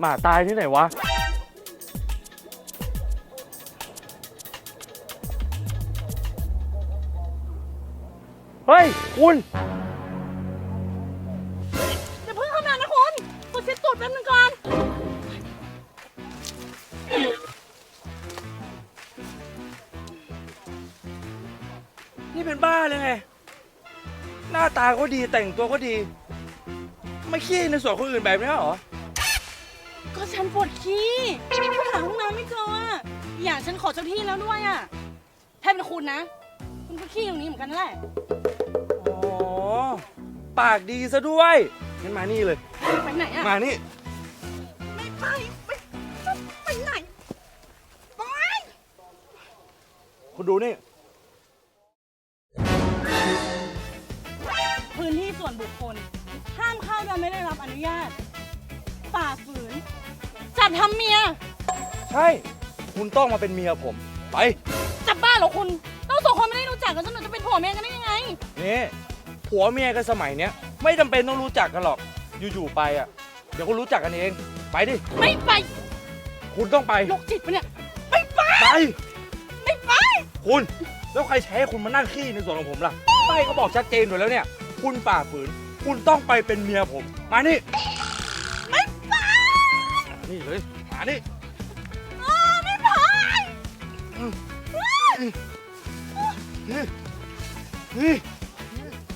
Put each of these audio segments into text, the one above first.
หมาตายที่ไหนวะ เฮ้ย คุณ อย่าเพิ่งเข้ามานะคุณกดเช็ดตูดแป๊บนึงก่อนนี่เป็นบ้าเลยไง หน้าตาก็ดีแต่งตัวก็ดี ไม่ขี้ในส่วนคนอื่นแบบนี้เหรอ ก็ฉันปวดขี้หาห้องน้ำไม่เจออะอย่างฉันขอเจ้าที่แล้วด้วยอะถ้าเป็นคุณนะ คุณก็ขี้ตรงนี้เหมือนกันนั่นแหละ อ๋อ ปากดีซะด้วยงั้นมานี่เลย ไปไหนอะ มานี่ ไม่ไป ไม่ไปไหนไปคุณดูนี่ พื้นที่ส่วนบุคคล ห้ามเข้าโดยไม่ได้รับอนุญาตฝ่าฝืน จับทำเมีย ใช่ คุณต้องมาเป็นเมียผม ไป จับบ้าเหรอคุณเราสองคนไม่ได้รู้จักกันจนหนูจะเป็นผัวเมียกันได้ยังไง นี่ผัวเมียกันสมัยเนี้ยไม่จำเป็นต้องรู้จักกันหรอก อยู่ๆไปอะ เดี๋ยวก็รู้จักกันเอง ไปดิ ไม่ไปคุณต้องไป โรคจิตปะเนี่ย ไม่ไป ไป ไม่ไป คุณ แล้วใครใช้ให้คุณมานั่งขี้ในส่วนของผมล่ะป้ายก็บอกชัดเจนอยู่แล้วเนี่ย คุณฝ่าฝืน คุณต้องไปเป็นเมียผม มานี่ไม่ไป นี่เลยมานี่ไม่ไปนี่นี่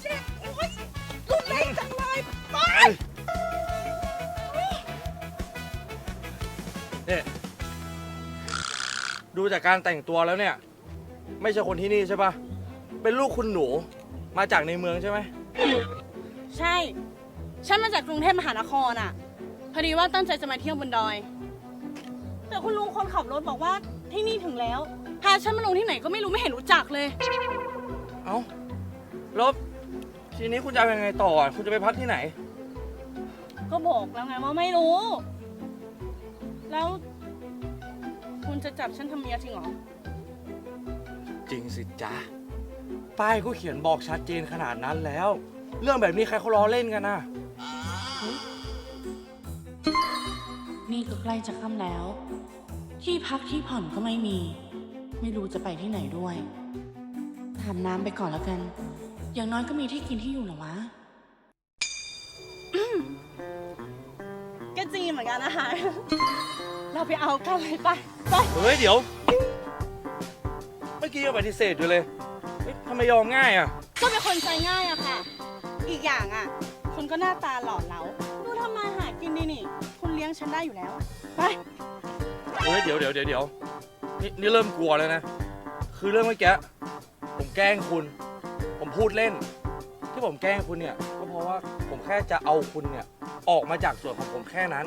เจ็บโอ๊ยรุนแรงจังเลยไปเนี่ยดูจากการแต่งตัวแล้วเนี่ย ไม่ใช่คนที่นี่ใช่ปะเป็นลูกคุณหนูมาจากในเมืองใช่ไหม ใช่ ฉันมาจากกรุงเทพมหานครอะ อดีว่าตั้งใจจะมาเที่ยวบนดอย แต่คุณลุงคนขับรถบอกว่าที่นี่ถึงแล้ว พาฉันมาลงที่ไหนก็ไม่รู้ไม่เห็นรู้จักเลย เอ้าแล้วทีนี้คุณจะเอายังไงต่ออะคุณจะไปพักที่ไหน ก็บอกแล้วไงว่าไม่รู้ แล้ว คุณจะจับฉันทำเมียจริงเหรอ จริงสิจ๊ะ ป้ายก็เขียนบอกชัดเจนขนาดนั้นแล้ว เรื่องแบบนี้ใครเขาล้อเล่นกันนะ ก็ใกล้จะค่ำแล้ว ที่พักที่ผ่อนก็ไม่มี ไม่รู้จะไปที่ไหนด้วยถามน้ำไปก่อนแล้วกัน อย่างน้อยก็มีที่กินที่อยู่หรอวะก็จริงเหมือนกันนะคะเราไปเอากันเลยไปไปเฮ้ยเดี๋ยว เมื่อกี้ยังปฏิเสธอยู่เลยเอ๊ะทำไมยอมง่ายอะ ก็เป็นคนใจง่ายอะค่ะ อีกอย่างอะคุณก็หน้าตาหล่อเหลาดูทำมาหากินดีนี่คุณ เลี้ยงฉันได้อยู่แล้วไปเฮ้ยเดี๋ยวเดี๋ยวเดี๋ยวเดี๋ยวนี่นี่เริ่มกลัวแล้วนะ คือเรื่องเมื่อกี้ผมแกล้งคุณ ผมพูดเล่น ที่ผมแกล้งคุณเนี่ย ก็เพราะว่าผมแค่จะเอาคุณเนี่ย ออกมาจากส่วนของผมแค่นั้น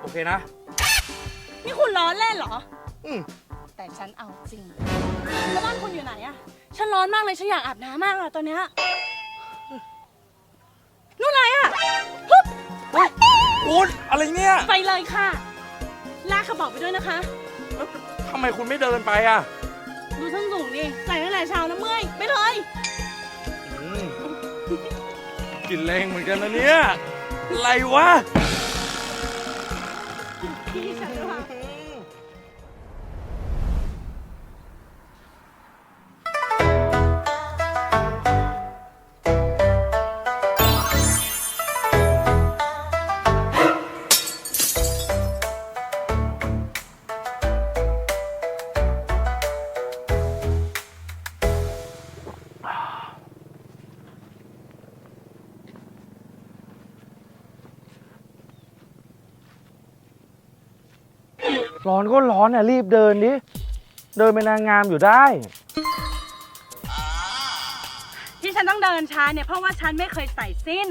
โอเคนะ นี่คุณล้อเล่นเหรอ อืมแต่ฉันเอาจริงแล้วบ้านคุณอยู่ไหนอะฉันร้อนมากเลยฉันอยากอาบน้ำมากเลยตอนเนี้ย คุณอะไรเนี่ยไปเลยค่ะ ลากกระเป๋าไปด้วยนะคะ แล้วทำไมคุณไม่เดินไปอะดูส้นสูงดิใส่ตั้งแต่เช้าแล้วเมื่อยไปเลย อืมกลินแรงเหมือนกันนะเนี่ยอะไรวะ พี่ฉันค่ะ ร้อนก็ร้อนอะรีบเดินดิ เดินเป็นนางงามอยู่ได้ ที่ฉันต้องเดินช้าเนี่ยเพราะว่าฉันไม่เคยใส่สิ้น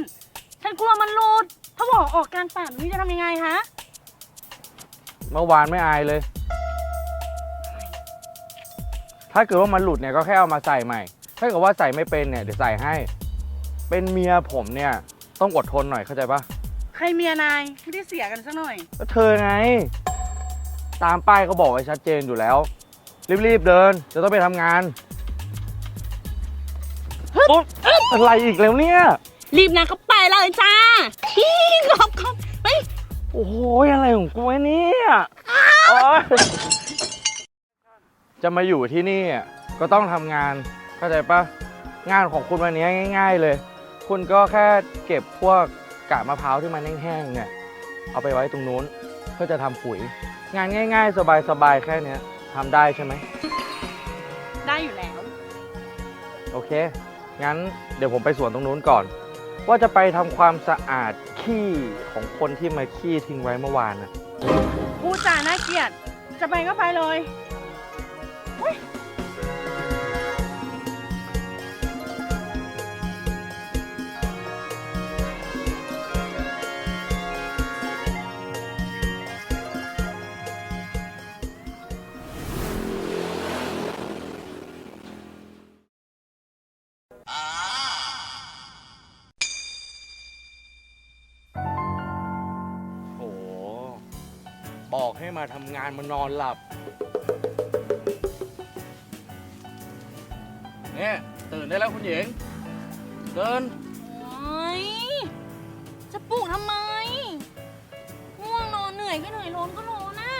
ฉันกลัวมันหลุด ถ้าบอกออกกลารป่านี้จะทำยังไงฮะ เมื่อวานไม่อายเลย ถ้าเกิดว่ามันหลุดเนี่ยก็แค่เอามาใส่ใหม่ ถ้าเกิดว่าใส่ไม่เป็นเนี่ยเดี๋ยวใส่ให้ เป็นเมียผมเนี่ย ต้องอดทนหน่อยเข้าใจปะใครเมียนายไม่ได้เสียกันซะหน่อย ก็เธอไง ตามป้ายก็บอกไว้ชัดเจนอยู่แล้ว รีบๆเดิน จะต้องไปทำงานปุ๊บอะไรอีกแล้วเนี่ย รีบนะก็ไปเลยจ้าฮีหลบครับเฮ้ยโอ้โหอะไรของกูวะเนี่ยโอ๊ยจะมาอยู่ที่นี่อะก็ต้องทำงาน เข้าใจปะงานของคุณวันนี้ง่าย ๆ เลย คุณก็แค่เก็บพวกกาบมะพร้าวที่มันแห้งๆเนี่ย เอาไปไว้ตรงนู้นเพื่อจะทำปุ๋ย งานง่าย ๆ สบายๆแค่เนี้ยทำได้ใช่ไหม ได้อยู่แล้ว โอเค งั้นเดี๋ยวผมไปสวนตรงนู้นก่อน ว่าจะไปทำความสะอาดขี้ของคนที่มาขี้ทิ้งไว้เมื่อวานนะ พูดจาน่าเกลียด จะไปก็ไปเลยโบอกให้มาทำงานมานอนหลับ เนี่ยตื่นได้แล้วคุณหญิงเดินโอ๊ยจะปลุกทำไม ง่วงนอนเหนื่อยก็เหนื่อยร้อนก็ร้อนน่ะ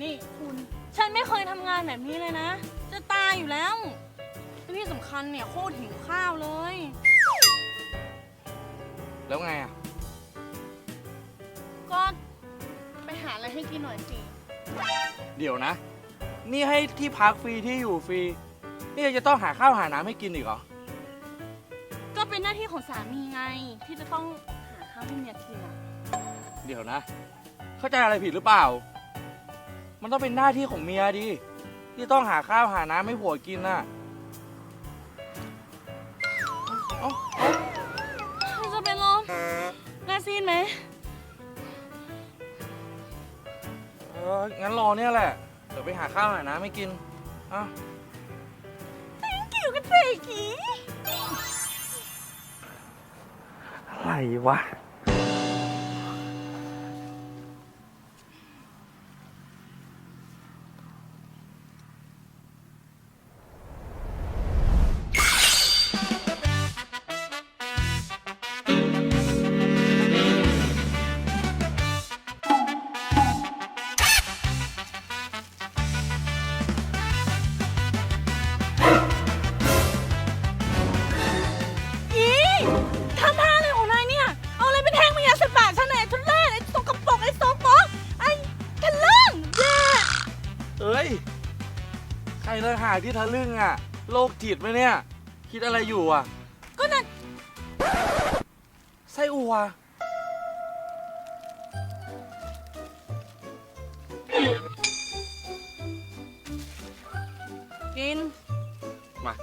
นี่คุณ ฉันไม่เคยทำงานแบบนี้เลยนะ จะตายอยู่แล้วและที่สำคัญเนี่ยโคตรหิวข้าวเลย แล้วไงอะ ก็ไปหา อะไรให้กินหน่อยสิ เดี๋ยวนะ นี่ให้ที่พักฟรีที่อยู่ฟรี นี่จะต้องหาข้าวหาน้ำให้กินอีกเหรอ ก็เป็นหน้าที่ของสามีไง ที่จะต้องหาข้าวให้เมียกินอะเดี๋ยวนะ เข้าใจอะไรผิดหรือเปล่า มันต้องเป็นหน้าที่ของเมียดิ ที่ต้องหาข้าวหาน้ำให้ผัวกินน่ะเอ้าเอ้าจะเป็นลมน่าซีนไหม อองั้นรอเนี่ยแหละ เดี๋ยวไปหาข้าวหาน้ำให้กินอ้าวกิวกันเตะกีอะไรวะ ใครเลิกหาที่ทะลึ่งอะโรคจิตไหมเนี่ย คิดอะไรอยู่อะ ก็นั่นไส้อัว กิน มา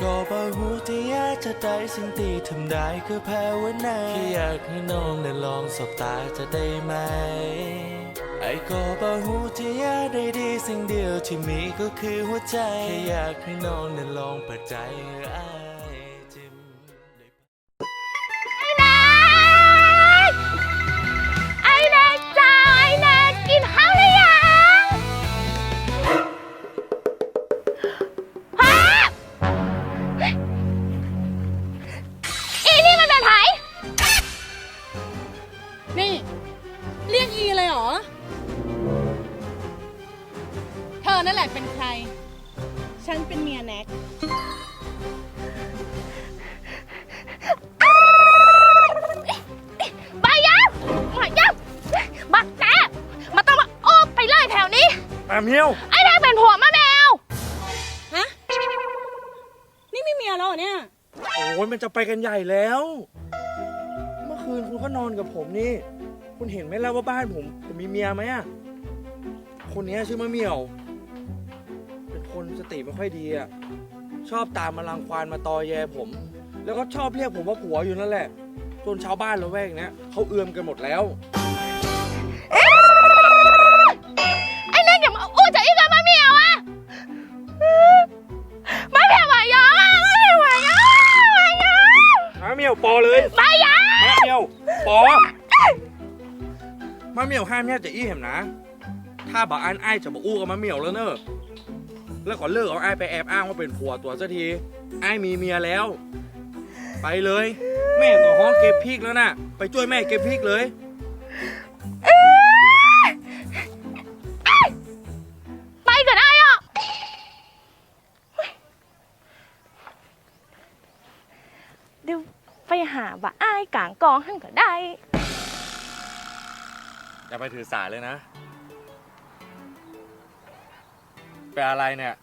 ก็บอกหูที่อยากจะได้สิ่งที่ทำได้คือแพ้วนนแค่อยากให้น้องได้ลองสบตาจะได้ไหม ไอ้ก็บอกหูที่อยากได้ดีสิ่งเดียวที่มีก็คือหัวใจแค่อยากให้น้องได้ลองเปิดใจให้อ้าย เธอนั่นแหละเป็นใคร ฉันเป็นเมียแน็กบายับมายับบักแจ๊มาต้องมาโอบไปเลยแถวนี้แอมเฮียว ไอ้แดงเป็นผัวมะแมว ฮะ นี่มีเมียแล้วเหรอเนี่ย โอ้ยมันจะไปกันใหญ่แล้ว เมื่อคืนคุณก็นอนกับผมนี่ คุณเห็นไหมแล้วว่าบ้านผมผมมีเมียไหมอะคนนี้ชื่อมะเหมี่ยวคน สติไม่ค่อยดีอะ ชอบตามมาลังควานมาตอแยผม แล้วก็ชอบเรียกผมว่าผัวอยู่นั่นแหละ จนชาวบ้านละแวกเนี้ยเขาเอือมกันหมดแล้ว ไอ้นั่นอย่ามาอู้จะอีกับมาเหมียวอะมาเหมียวมายอมาเหมียวมายอมายอมาเมียวปอเลยมายอมาเมียวปอมาเมียวห้ามแยกจะอี้เห็นนะ ถ้าบอกอันไอ้ายจะบอกอู้กับมาเมียวแล้วเนอะ แล้วก็เลิกเอาไอ้ายไปแอบอ้างว่าเป็นผัวตัวสักทีไอ้ายมีเมียแล้ว ไปเลย แม่ก็ห้องเก็บพริกแล้วน่ะไปช่วยแม่เก็บพริกเลย ไปก็ได้อะเดี๋ยวไปหาว่าอ้ายกลางกองหั่นก็ได้ อย่าไปถือสาเลยนะ แปลอะไรเนี่ย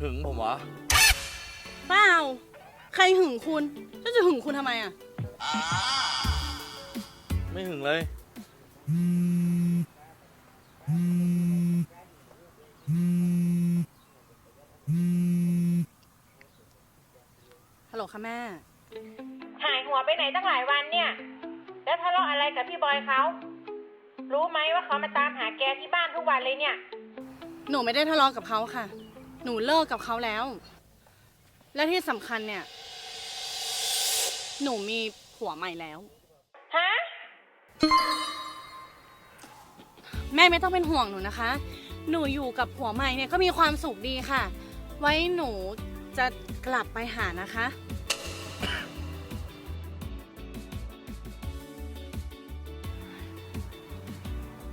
หึงผมเหรอ เปล่า ใครหึงคุณฉันจะหึงคุณทำไมอะ ไม่หึงเลย ฮัลโหลค่ะแม่ หายหัวไปไหนตั้งหลายวันเนี่ย แล้วทะเลาะอะไรกับพี่บอยเขา รู้ไหมว่าเขามาตามหาแกที่บ้านทุกวันเลยเนี่ย หนูไม่ได้ทะเลาะกับเขาค่ะ หนูเลิกกับเขาแล้ว และที่สำคัญเนี่ย หนูมีผัวใหม่แล้ว ฮะ แม่ไม่ต้องเป็นห่วงหนูนะคะ หนูอยู่กับผัวใหม่เนี่ยก็มีความสุขดีค่ะ ไว้หนูจะกลับไปหานะคะ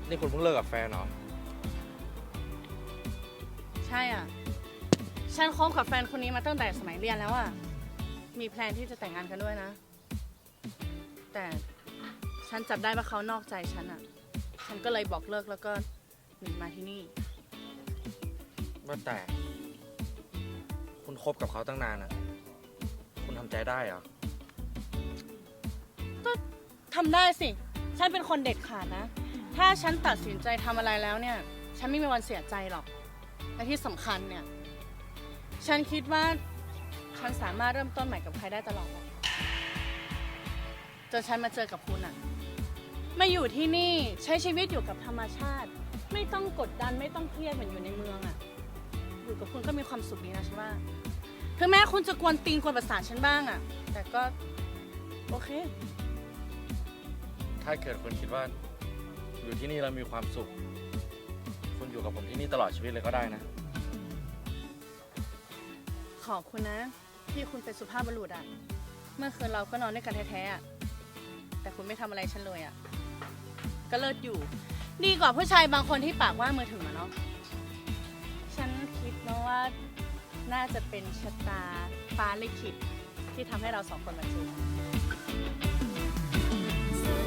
นี่คุณเพิ่งเลิกกับแฟนเหรอ ใช่อะ ฉันคบกับแฟนคนนี้มาตั้งแต่สมัยเรียนแล้วอะ มีแพลนที่จะแต่งงานกันด้วยนะ แต่ฉันจับได้ว่าเขานอกใจฉันอะ ฉันก็เลยบอกเลิกแล้วก็หนีมาที่นี่ ว่าแต่ คุณคบกับเขาตั้งนานนะคุณทำใจได้เหรอทำได้สิ ฉันเป็นคนเด็ดขาดนะ ถ้าฉันตัดสินใจทำอะไรแล้วเนี่ย ฉันไม่มีวันเสียใจหรอก และที่สำคัญเนี่ย ฉันคิดว่าฉันสามารถเริ่มต้นใหม่กับใครได้ตลอดจนฉันมาเจอกับคุณอะมาอยู่ที่นี่ใช้ชีวิตอยู่กับธรรมชาติ ไม่ต้องกดดันไม่ต้องเครียดเหมือนอยู่ในเมืองอะอยู่กับคุณก็มีความสุขดีนะฉันว่าถึงแม้คุณจะกวนตีนกวนประสาทฉันบ้างอะแต่ก็โอเค ถ้าเกิดคุณคิดว่า อยู่ที่นี่แล้วมีความสุข อยู่กับผมที่นี่ตลอดชีวิตเลยก็ได้นะ ขอบคุณนะ ที่คุณเป็นสุภาพบุรุษอะเมื่อคืนเราก็นอนด้วยกันแท้ๆอะแต่คุณไม่ทำอะไรฉันเลยอะก็เลิศอยู่ ดีกว่าผู้ชายบางคนที่ปากว่ามือถึงอะเนาะฉันคิดนะว่าน่าจะเป็นชะตาฟ้าลิขิตที่ทำให้เราสองคนมาเจอกัน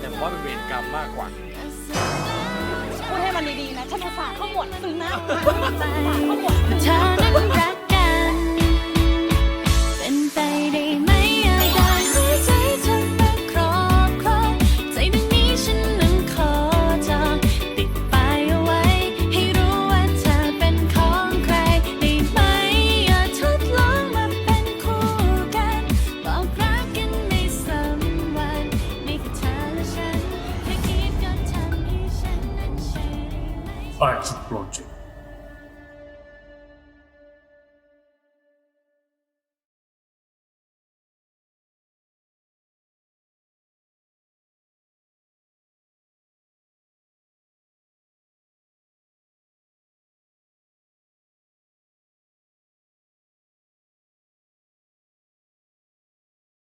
แต่ผมว่าเป็นเวรกรรมมากกว่า พูดให้มันดีๆนะฉันภาษาเข้าหมดซึ้งนะภาษาเข้าหมด เธอนั้นรัก แ